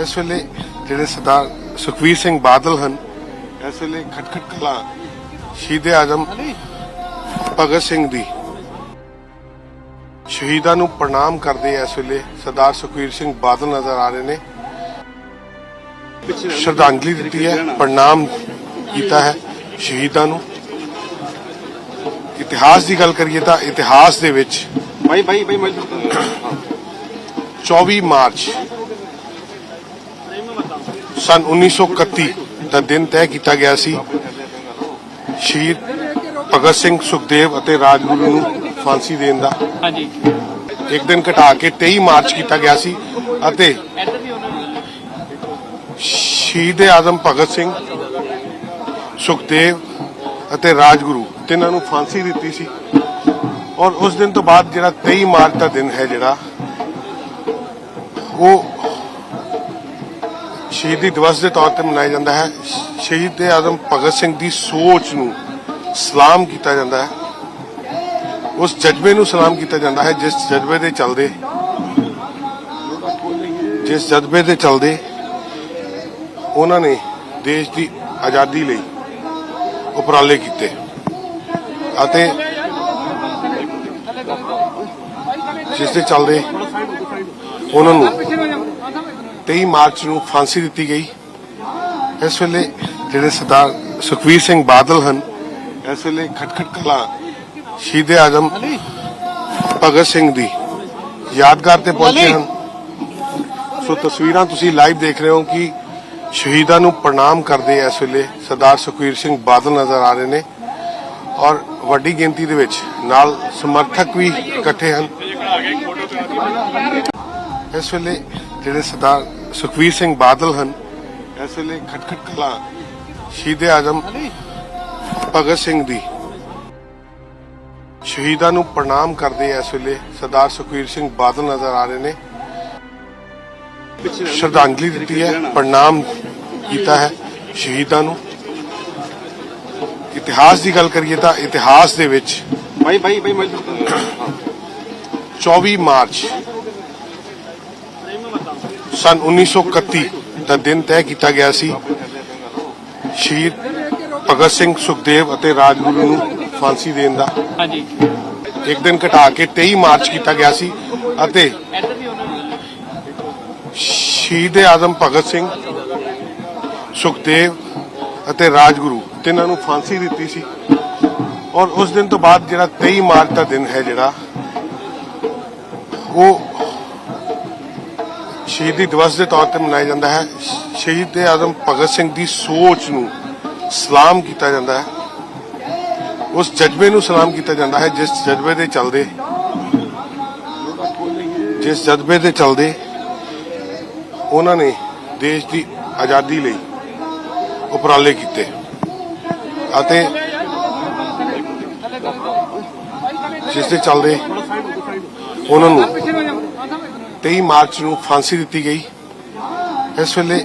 ਇਸ ਵੇਲੇ ਜਿਹੜੇ ਸਰਦਾਰ ਸੁਖਵੀਰ ਸਿੰਘ ਬਾਦਲ ਹਨ ਇਸ ਵੇਲੇ ਖਟਖਟ ਕਲਾ ਸ਼ਹੀਦ ਆਜ਼ਮ ਭਗਤ ਸਿੰਘ ਦੀ ਸ਼ਹੀਦਾਂ ਨੂੰ ਪ੍ਰਣਾਮ ਕਰਦੇ ਇਸ ਵੇਲੇ ਸਰਦਾਰ ਸੁਖਵੀਰ ਸਿੰਘ ਬਾਦਲ ਨਜ਼ਰ ਆ ਰਹੇ ਨੇ। ਸ਼ਰਧਾਂਜਲੀ ਦਿੱਤੀ ਹੈ ਪ੍ਰਣਾਮ ਕੀਤਾ ਹੈ ਸ਼ਹੀਦਾਂ ਨੂੰ। ਇਤਿਹਾਸ ਦੀ ਗੱਲ ਕਰੀਏ ਤਾਂ ਇਤਿਹਾਸ ਦੇ ਵਿੱਚ ਭਾਈ ਭਾਈ ਭਾਈ ਮੈਂ 24 ਮਾਰਚ ਸਨ 1931 ਦਾ ਦਿਨ ਤੈਅ ਕੀਤਾ ਗਿਆ ਸੀ। ਸ਼ਹੀਦ ਭਗਤ ਸਿੰਘ ਸੁਖਦੇਵ ਅਤੇ ਰਾਜਗੁਰੂ ਨੂੰ ਫਾਂਸੀ ਦੇਣ ਦਾ। ਹਾਂਜੀ। ਇੱਕ ਦਿਨ ਘਟਾ ਕੇ 23 ਮਾਰਚ ਕੀਤਾ ਗਿਆ ਸੀ ਅਤੇ ਸ਼ਹੀਦ ਆਜ਼ਮ ਭਗਤ ਸਿੰਘ ਸੁਖਦੇਵ ਅਤੇ ਰਾਜਗੁਰੂ ਤਿੰਨਾਂ ਨੂੰ ਫਾਂਸੀ ਦਿੱਤੀ ਸੀ। ਔਰ ਉਸ ਦਿਨ ਤੋਂ ਬਾਅਦ ਜਿਹੜਾ 23 ਮਾਰਚ ਦਾ ਦਿਨ ਹੈ ਜਿਹੜਾ ਉਹ ਸ਼ਹੀਦੀ ਦਿਵਸ ਦੇ ਤੌਰ ਤੇ ਮਨਾਇਆ ਜਾਂਦਾ ਹੈ। ਸ਼ਹੀਦ ਆਜ਼ਮ ਭਗਤ ਸਿੰਘ ਦੀ ਸੋਚ ਨੂੰ ਸਲਾਮ ਕੀਤਾ ਜਾਂਦਾ ਹੈ। ਉਸ ਜਜ਼ਬੇ ਨੂੰ ਸਲਾਮ ਕੀਤਾ ਜਾਂਦਾ ਹੈ, ਜਿਸ ਜਜ਼ਬੇ ਦੇ ਚੱਲਦੇ, ਜਿਸ ਜਜ਼ਬੇ ਦੇ ਚੱਲਦੇ ਉਹਨਾਂ ਨੇ ਦੇਸ਼ ਦੀ ਆਜ਼ਾਦੀ ਲਈ ਉਪਰਾਲੇ ਕੀਤੇ ਅਤੇ ਜਿਸ ਦੇ ਚੱਲਦੇ ਉਹਨਾਂ ਨੂੰ 23 ਮਾਰਚ ਨੂੰ ਫਾਂਸੀ ਦਿੱਤੀ ਗਈ। ਇਸ ਵੇਲੇ ਜਿਹੜੇ ਸਰਦਾਰ ਸੁਖਵੀਰ ਸਿੰਘ ਬਾਦਲ ਹਨ, ਇਸ ਵੇਲੇ ਖਟਖਟ ਕਲਾ ਸ਼ਹੀਦ ਆਜ਼ਮ ਭਗਤ ਸਿੰਘ ਦੀ ਯਾਦਗਾਰ ਤੇ ਪਹੁੰਚੇ ਹਨ। ਸੋ ਤਸਵੀਰਾਂ ਤੁਸੀਂ ਲਾਈਵ ਦੇਖ ਰਹੇ ਹੋ ਕਿ ਸ਼ਹੀਦਾਂ ਨੂੰ ਪ੍ਰਣਾਮ ਕਰਦੇ ਇਸ ਵੇਲੇ ਸਰਦਾਰ ਸੁਖਵੀਰ ਸਿੰਘ ਬਾਦਲ ਨਜ਼ਰ ਆ ਰਹੇ ਨੇ ਔਰ ਵੱਡੀ ਗਿਣਤੀ ਦੇ ਵਿੱਚ ਨਾਲ ਸਮਰਥਕ ਵੀ ਇਕੱਠੇ ਹਨ। ਇਸ ਵੇਲੇ ਜਿਹੜੇ ਸਰਦਾਰ ਸੁਖਵੀਰ ਸਿੰਘ ਬਾਦਲ ਹਨ ਇਸ ਵੇਲੇ ਖਟਖਟ ਕਲਾ ਸ਼ਹੀਦ ਆਜ਼ਮ ਭਗਤ ਸਿੰਘ ਦੀ ਸ਼ਹੀਦਾਂ ਨੂੰ ਪ੍ਰਣਾਮ ਕਰਦੇ ਇਸ ਵੇਲੇ ਸਰਦਾਰ ਸੁਖਵੀਰ ਸਿੰਘ ਬਾਦਲ ਨਜ਼ਰ ਆ ਰਹੇ ਨੇ। ਸ਼ਰਧਾਂਜਲੀ ਦਿੱਤੀ ਹੈ ਪ੍ਰਣਾਮ ਕੀਤਾ ਹੈ ਸ਼ਹੀਦਾਂ ਨੂੰ। ਇਤਿਹਾਸ ਦੀ ਗੱਲ ਕਰੀਏ ਤਾਂ ਇਤਿਹਾਸ ਦੇ ਵਿੱਚ ਭਾਈ ਭਾਈ ਭਾਈ ਮੈਂ 24 ਮਾਰਚ ਸਨ 1931 ਦਾ ਦਿਨ ਤੈਅ ਕੀਤਾ ਗਿਆ ਸੀ। ਸ਼ਹੀਦ ਭਗਤ ਸਿੰਘ ਸੁਖਦੇਵ ਅਤੇ ਰਾਜਗੁਰੂ ਨੂੰ ਫਾਂਸੀ ਦੇਣ ਦਾ। ਹਾਂਜੀ। ਇੱਕ ਦਿਨ ਘਟਾ ਕੇ 23 ਮਾਰਚ ਕੀਤਾ ਗਿਆ ਸੀ ਅਤੇ ਸ਼ਹੀਦ ਆਜ਼ਮ ਭਗਤ ਸਿੰਘ ਸੁਖਦੇਵ ਅਤੇ ਰਾਜਗੁਰੂ ਤਿੰਨਾਂ ਨੂੰ ਫਾਂਸੀ ਦਿੱਤੀ ਸੀ। ਔਰ ਉਸ ਦਿਨ ਤੋਂ ਬਾਅਦ ਜਿਹੜਾ 23 ਮਾਰਚ ਦਾ ਦਿਨ ਹੈ ਜਿਹੜਾ ਉਹ ਸ਼ਹੀਦੀ ਦਿਵਸ ਦੇ ਤੌਰ ਤੇ ਮਨਾਇਆ ਜਾਂਦਾ ਹੈ। ਸ਼ਹੀਦ ਆਜ਼ਮ ਭਗਤ ਸਿੰਘ ਦੀ ਸੋਚ ਨੂੰ ਸਲਾਮ ਕੀਤਾ ਜਾਂਦਾ ਹੈ। ਉਸ ਜਜ਼ਬੇ ਨੂੰ ਸਲਾਮ ਕੀਤਾ ਜਾਂਦਾ ਹੈ, ਜਿਸ ਜਜ਼ਬੇ ਦੇ ਚੱਲਦੇ, ਜਿਸ ਜਜ਼ਬੇ ਦੇ ਚੱਲਦੇ ਉਹਨਾਂ ਨੇ ਦੇਸ਼ ਦੀ ਆਜ਼ਾਦੀ ਲਈ ਉਪਰਾਲੇ ਕੀਤੇ ਅਤੇ ਜਿਸ ਦੇ ਚੱਲਦੇ ਉਹਨਾਂ ਨੂੰ 23 ਮਾਰਚ ਨੂੰ ਫਾਂਸੀ ਦਿੱਤੀ ਗਈ। ਇਸ ਵੇਲੇ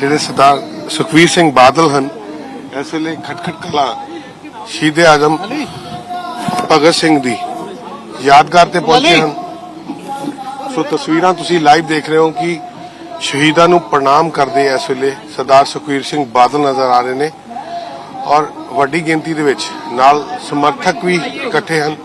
ਜਿਹੜੇ ਸਰਦਾਰ ਸੁਖਵੀਰ ਸਿੰਘ ਬਾਦਲ ਹਨ, ਇਸ ਵੇਲੇ ਖਟਖਟ ਕਲਾ ਸ਼ਹੀਦ ਆਜ਼ਮ ਭਗਤ ਸਿੰਘ ਦੀ ਯਾਦਗਾਰ ਤੇ ਪਹੁੰਚੇ ਹਨ। ਸੋ ਤਸਵੀਰਾਂ ਤੁਸੀਂ ਲਾਈਵ ਦੇਖ ਰਹੇ ਹੋ ਕਿ ਸ਼ਹੀਦਾਂ ਨੂੰ ਪ੍ਰਣਾਮ ਕਰਦੇ ਇਸ ਵੇਲੇ ਸਰਦਾਰ ਸੁਖਵੀਰ ਸਿੰਘ ਬਾਦਲ ਨਜ਼ਰ ਆ ਰਹੇ ਨੇ ਔਰ ਵੱਡੀ ਗਿਣਤੀ ਦੇ ਵਿੱਚ ਨਾਲ ਸਮਰਥਕ ਵੀ ਇਕੱਠੇ ਹਨ।